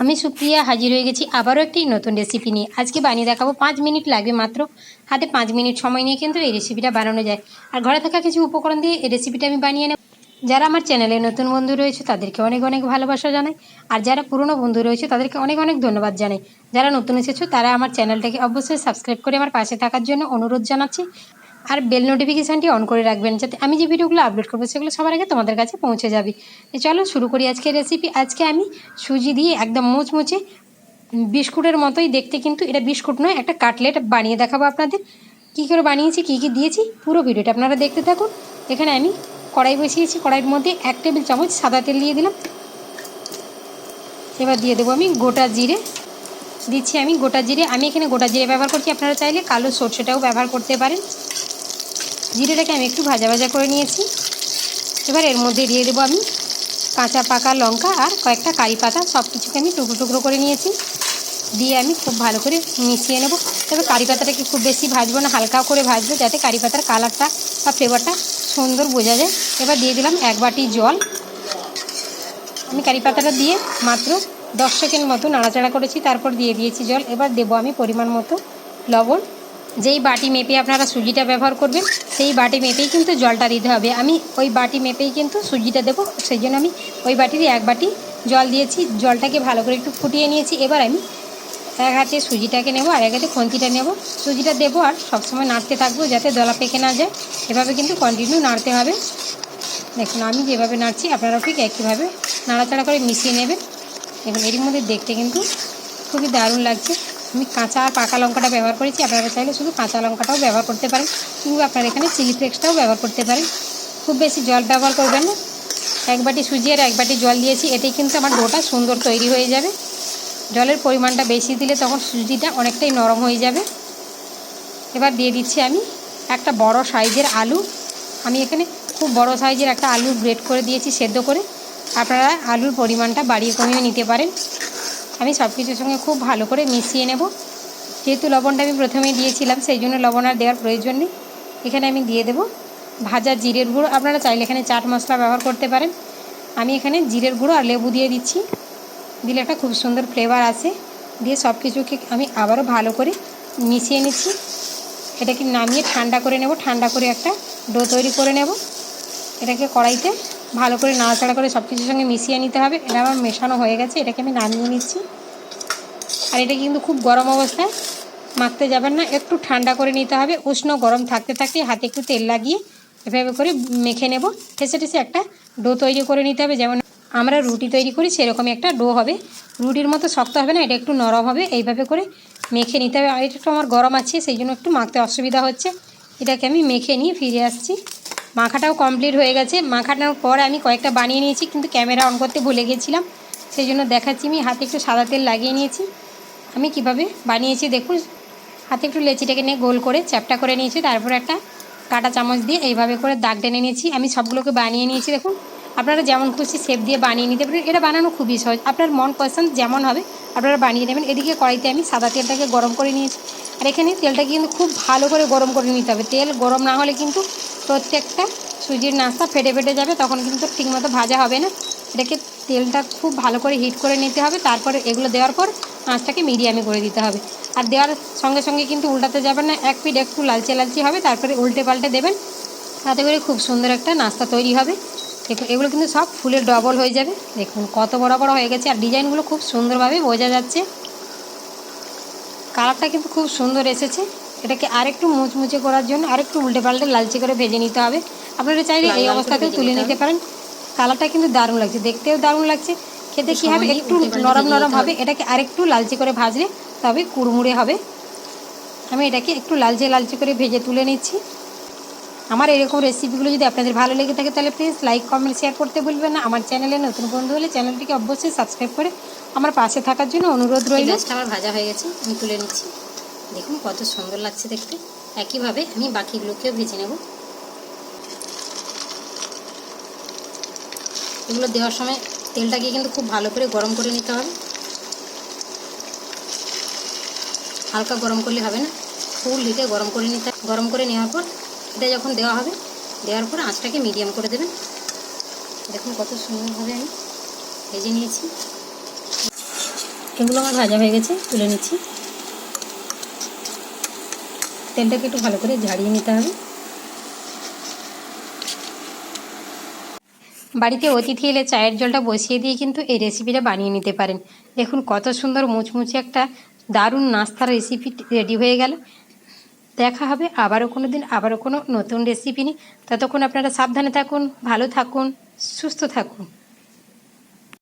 আমি সুপ্রিয়া হাজির হয়ে গেছি আবারও একটি নতুন রেসিপি নিয়ে। আজকে বানিয়ে দেখাবো পাঁচ মিনিট লাগবে মাত্র। হাতে পাঁচ মিনিট সময় নিয়ে কিন্তু এই রেসিপিটা বানানো যায়। আর ঘরে থাকা কিছু উপকরণ দিয়ে এই রেসিপিটা আমি বানিয়ে নেব। যারা আমার চ্যানেলে নতুন বন্ধু রয়েছে, তাদেরকে অনেক অনেক ভালোবাসা জানাই। আর যারা পুরনো বন্ধু রয়েছে, তাদেরকে অনেক অনেক ধন্যবাদ জানাই। যারা নতুন এসেছ, তারা আমার চ্যানেলটাকে অবশ্যই সাবস্ক্রাইব করে আমার পাশে থাকার জন্য অনুরোধ জানাচ্ছি। আর বেল নোটিফিকেশানটি অন করে রাখবেন যাতে আমি যে ভিডিওগুলো আপলোড করব সেগুলো সবার আগে তোমাদের কাছে পৌঁছে যাবে। তো চলো শুরু করি আজকে রেসিপি আজকে আমি সুজি দিয়ে একদম মুচমুচে বিস্কুটের মতোই দেখতে কিন্তু এটা বিস্কুট নয়, একটা কাটলেট বানিয়ে দেখাবো আপনাদের। কী করে বানিয়েছি, কী কী দিয়েছি, পুরো ভিডিওটা আপনারা দেখতে থাকুন। এখানে আমি কড়াই বসিয়েছি, কড়াইয়ের মধ্যে এক টেবিল চামচ সাদা তেল দিয়ে দিলাম। এবার দিয়ে দেবো আমি গোটা জিরে। দিচ্ছি আমি গোটা জিরে। আমি এখানে গোটা জিরে ব্যবহার করছি, আপনারা চাইলে কালো সর্ষেটাও ব্যবহার করতে পারেন। জিরেটাকে আমি একটু ভাজা ভাজা করে নিয়েছি। এবার এর মধ্যে দিয়ে দেবো আমি কাঁচা পাকা লঙ্কা আর কয়েকটা কারি পাতা। সব কিছুকে আমি টুকরো টুকরো করে নিয়েছি। দিয়ে আমি খুব ভালো করে মিশিয়ে নেব। তবে কারি পাতাটাকে খুব বেশি ভাজবো না হালকা করে ভাজবো যাতে কারি পাতার কালারটা বা ফ্লেভারটা সুন্দর বোঝা যায়। এবার দিয়ে দিলাম এক বাটি জল। আমি কারি পাতাটা দিয়ে মাত্র দশ সেকেন্ড মতো নাড়াচাড়া করেছি, তারপর দিয়ে দিয়েছি জল। এবার দেবো আমি পরিমাণ মতো লবণ। যেই বাটি মেপে আপনারা সুজিটা ব্যবহার করবেন, সেই বাটি মেপেই কিন্তু জলটা দিতে হবে। আমি ওই বাটি মেপেই কিন্তু সুজিটা দেবো, সেই জন্য আমি ওই বাটিরই এক বাটি জল দিয়েছি। জলটাকে ভালো করে একটু ফুটিয়ে নিয়েছি। এবার আমি এক হাতে সুজিটাকে নেব আর এক হাতে খন্তিটা নেব। সুজিটা দেবো আর সবসময় নাড়তে থাকব যাতে দলা পেকে না যায়। এভাবে কিন্তু কন্টিনিউ নাড়তে হবে। দেখুন, আমি যেভাবে নাড়ছি, আপনারাও ঠিক একইভাবে নাড়াচাড়া করে মিশিয়ে নেবেন। এবং এর মধ্যে দেখতে কিন্তু খুবই দারুণ লাগছে। আমি কাঁচা আর পাকা লঙ্কাটা ব্যবহার করেছি। আপনারা চাইলে শুধু কাঁচা লঙ্কাটাও ব্যবহার করতে পারেন। কিংবা আপনারা এখানে চিলি ফ্লেক্সটাও ব্যবহার করতে পারেন। খুব বেশি জল ব্যবহার করবেন না। এক বাটি সুজি আর এক বাটি জল দিয়েছি। এতেই কিন্তু আমার ডোটা সুন্দর তৈরি হয়ে যাবে। জলের পরিমাণটা বেশি দিলে তখন সুজিটা অনেকটাই নরম হয়ে যাবে। এবার দিয়ে দিচ্ছি আমি একটা বড় সাইজের আলু। আমি এখানে খুব বড় সাইজের একটা আলু গ্রেট করে দিয়েছি সেদ্ধ করে। আপনারা আলুর পরিমাণটা বাড়িয়ে কমিয়ে নিতে পারেন। আমি সব কিছুর সঙ্গে খুব ভালো করে মিশিয়ে নেব। যেহেতু লবণটা আমি প্রথমেই দিয়েছিলাম, সেই জন্য লবণ আর দেওয়ার প্রয়োজন নেই। এখানে আমি দিয়ে দেব ভাজা জিরের গুঁড়ো। আপনারা চাইলে এখানে চাট মশলা ব্যবহার করতে পারেন। আমি এখানে জিরের গুঁড়ো আর লেবু দিয়ে দিচ্ছি। দিলে একটা খুব সুন্দর ফ্লেভার আসে। দিয়ে সব কিছুকে আমি আবারও ভালো করে মিশিয়ে নিচ্ছি। এটাকে নামিয়ে ঠান্ডা করে নেব। ঠান্ডা করে একটা ডো তৈরি করে নেব। এটাকে কড়াইতে ভালো করে নাড়াচাড়া করে সব কিছুর সঙ্গে মিশিয়ে নিতে হবে। এটা আমার মেশানো হয়ে গেছে, এটাকে আমি নামিয়ে নিচ্ছি। আর এটা কিন্তু খুব গরম অবস্থায়, মাখতে যাবেন না, একটু ঠান্ডা করে নিতে হবে। উষ্ণ গরম থাকতে থাকতে হাতে একটু তেল লাগিয়ে এভাবে করে মেখে নেব। ঠেসে ঠেসে একটা ডো তৈরি করে নিতে হবে, যেমন আমরা রুটি তৈরি করি, সেরকমই একটা ডো হবে। রুটির মতো শক্ত হবে না, এটা একটু নরম হবে, এইভাবে করে মেখে নিতে হবে। আর এটা একটু আমার গরম আছে, সেই জন্য একটু মাখতে অসুবিধা হচ্ছে। এটাকে আমি মেখে নিয়ে ফিরে আসছি। মাখাটাও কমপ্লিট হয়ে গেছে। মাখাটার পর আমি কয়েকটা বানিয়ে নিয়েছি, কিন্তু ক্যামেরা অন করতে ভুলে গেছিলাম। সেই জন্য দেখাচ্ছি আমি, হাতে একটু সাদা তেল লাগিয়ে নিয়েছি। আমি কীভাবে বানিয়েছি দেখুন। হাতে একটু লেচিটাকে নিয়ে গোল করে চ্যাপটা করে নিয়েছি, তারপর একটা কাটা চামচ দিয়ে এইভাবে করে দাগ টেনে নিয়েছি। আমি সবগুলোকে বানিয়ে নিয়েছি, দেখুন। আপনারা যেমন খুশি শেপ দিয়ে বানিয়ে নিতে পারেন। এটা বানানো খুবই সহজ। আপনার মন পছন্দ যেমন হবে, আপনারা বানিয়ে নেবেন। এদিকে কড়াইতে আমি সাদা তেলটাকে গরম করে নিয়েছি। আর এখানে তেলটাকে কিন্তু খুব ভালো করে গরম করে নিতে হবে। তেল গরম না হলে কিন্তু প্রত্যেকটা সুজির নাস্তা ফেটে ফেটে যাবে, তখন কিন্তু ঠিকমতো ভাজা হবে না। এটাকে তেলটা খুব ভালো করে হিট করে নিতে হবে, তারপরে এগুলো দেওয়ার পর আঁচটাকে মিডিয়ামে করে দিতে হবে। আর দেওয়ার সঙ্গে সঙ্গে কিন্তু উল্টাতে যাবেন না, এক পিঠ একটু লালচে লালচে হবে, তারপরে উল্টে পাল্টে দেবেন। তাতে করে খুব সুন্দর একটা নাস্তা তৈরি হবে। দেখুন এগুলো কিন্তু সব ফুলের ডবল হয়ে যাবে। দেখুন, কত বড় বড় হয়ে গেছে, আর ডিজাইনগুলো খুব সুন্দরভাবে বোঝা যাচ্ছে। কালারটা কিন্তু খুব সুন্দর এসেছে। এটাকে আরেকটু মুচমুচে করার জন্য আরেকটু উল্টে পাল্টে লালচে করে ভেজে নিতে হবে। আপনারা চাইলে এই অবস্থাতেও তুলে নিতে পারেন। কালারটা কিন্তু দারুণ লাগছে দেখতেও দারুণ লাগছে। খেতে কী হবে? একটু নরম নরম হবে। এটাকে আরেকটু লালচে করে ভাজলে তবে কুড়মুড়ে হবে। আমি এটাকে একটু লালচে লালচে করে ভেজে তুলে নিচ্ছি। আমার এরকম রেসিপিগুলো যদি আপনাদের ভালো লেগে থাকে তাহলে প্লিজ লাইক কমেন্ট শেয়ার করতে ভুলবেন না। আমার চ্যানেলে নতুন বন্ধু হলে চ্যানেলটিকে অবশ্যই সাবস্ক্রাইব করে আমার পাশে থাকার জন্য অনুরোধ রইল। আমার ভাজা হয়ে গেছে আমি তুলে নিচ্ছি। দেখুন, কত সুন্দর লাগছে দেখতে। একইভাবে আমি বাকিগুলোকেও ভেজে নেব। এগুলো দেওয়ার সময় তেলটাকে কিন্তু খুব ভালো করে গরম করে নিতে হবে। হালকা গরম করলে হবে না। ফুল হিটে গরম করে নিতে, গরম করে নেওয়ার পর এটা যখন দেওয়া হবে, দেওয়ার পর আঁচটাকে মিডিয়াম করে দেবেন। দেখুন, কত সুন্দরভাবে আমি ভেজে নিয়েছি। এগুলো আমার ভাজা হয়ে গেছে, তুলে নিচ্ছি। তেলটাকে একটু ভালো করে ঝাড়িয়ে নিতে হবে। বাড়িতে অতিথি এলে চায়ের জলটা বসিয়ে দিয়ে কিন্তু এই রেসিপিটা বানিয়ে নিতে পারেন। দেখুন কত সুন্দর মুচমুচে একটা দারুণ নাস্তার রেসিপি রেডি হয়ে গেল। দেখা হবে আবারও কোনো দিন আবারও কোনো নতুন রেসিপি নিয়ে। ততক্ষণ আপনারা সাবধানে থাকুন, ভালো থাকুন, সুস্থ থাকুন।